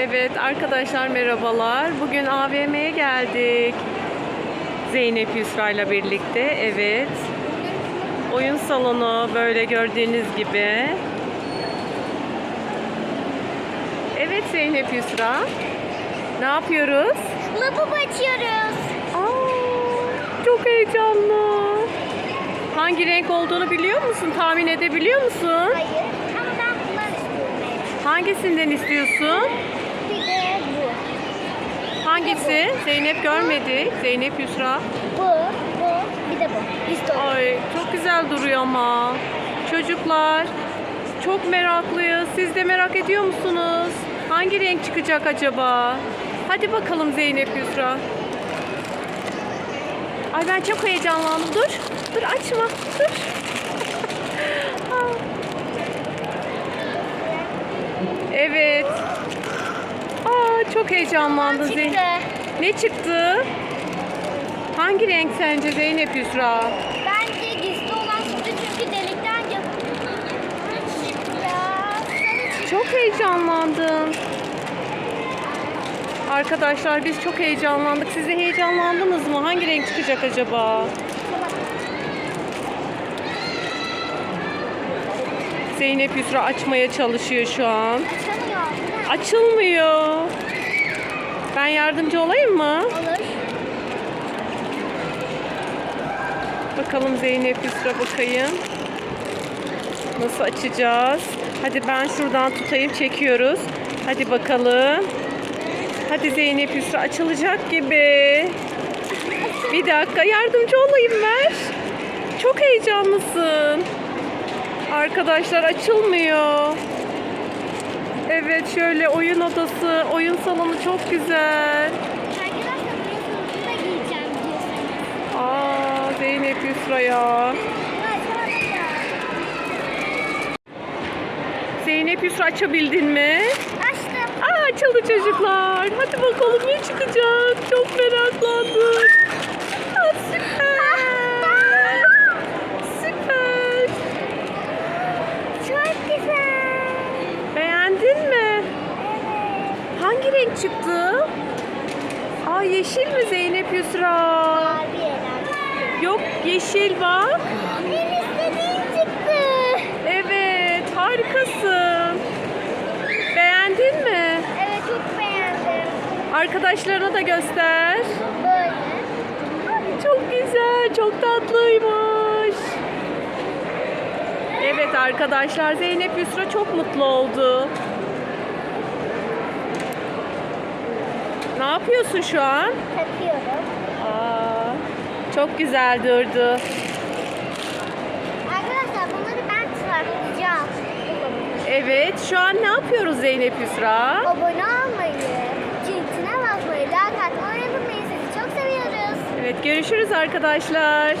Evet arkadaşlar merhabalar. Bugün AVM'ye geldik. Zeynep Yusra ile birlikte. Evet. Oyun salonu böyle gördüğünüz gibi. Evet Zeynep Yusra. Ne yapıyoruz? Lavabo açıyoruz. Aa, çok heyecanlı. Hangi renk olduğunu biliyor musun? Tahmin edebiliyor musun? Hayır ama ben bundan istiyorum. Hangisinden istiyorsun? Hangisi? Zeynep görmedi. Zeynep Yusra. Bu, bu, bir de bu. İşte. Ay çok güzel duruyor ama. Çocuklar çok meraklıyız. Siz de merak ediyor musunuz? Hangi renk çıkacak acaba? Hadi bakalım Zeynep Yusra. Ay ben çok heyecanlandım. Dur. Dur açma. Dur. evet. Aa çok heyecanlandı. Zeynep. Ne çıktı? Hangi renk sence Zeynep Yusra? Bence gizli olan çıktı çünkü delikten yap. Ya, sarı çıktı. Çok heyecanlandım. Arkadaşlar biz çok heyecanlandık. Siz de heyecanlandınız mı? Hangi renk çıkacak acaba? Zeynep Yusra açmaya çalışıyor şu an. Açamıyor. Açılmıyor. Ben yardımcı olayım mı? Olur. Bakalım Zeynep Yusra bakayım. Nasıl açacağız? Hadi ben şuradan tutayım çekiyoruz. Hadi bakalım. Hadi Zeynep Yusra açılacak gibi. Bir dakika yardımcı olayım ver. Çok heyecanlısın. Arkadaşlar açılmıyor. Evet şöyle oyun odası, oyun salonu çok güzel. Arkadaşlar buraya sonucu da giyeceğim diyorsanız. Aa Zeynep Yusra ya. Zeynep Yusra açabildin mi? Açtım. Aa açıldı çocuklar. Hadi bakalım ne çıkacak. Çok meraklandım. Aa, süper. Süper. Çok güzel. Beğendin mi? Evet. Hangi renk çıktı? Aa yeşil mi Zeynep Yusra? Yok yeşil bak. En istediğim çıktı. Evet harikasın. Beğendin mi? Evet çok beğendim. Arkadaşlarına da göster. Böyle. Çok güzel, çok tatlıymış. Evet arkadaşlar Zeynep Yusra çok mutlu oldu. Ne yapıyorsun şu an? Takıyorum. Aa, çok güzel durdu. Arkadaşlar bunları ben tartacağım. Evet şu an ne yapıyoruz Zeynep Yusra? Abone olmayı, çintine basmayı, like atmayı unutmayın. Sizi çok seviyoruz. Evet görüşürüz arkadaşlar.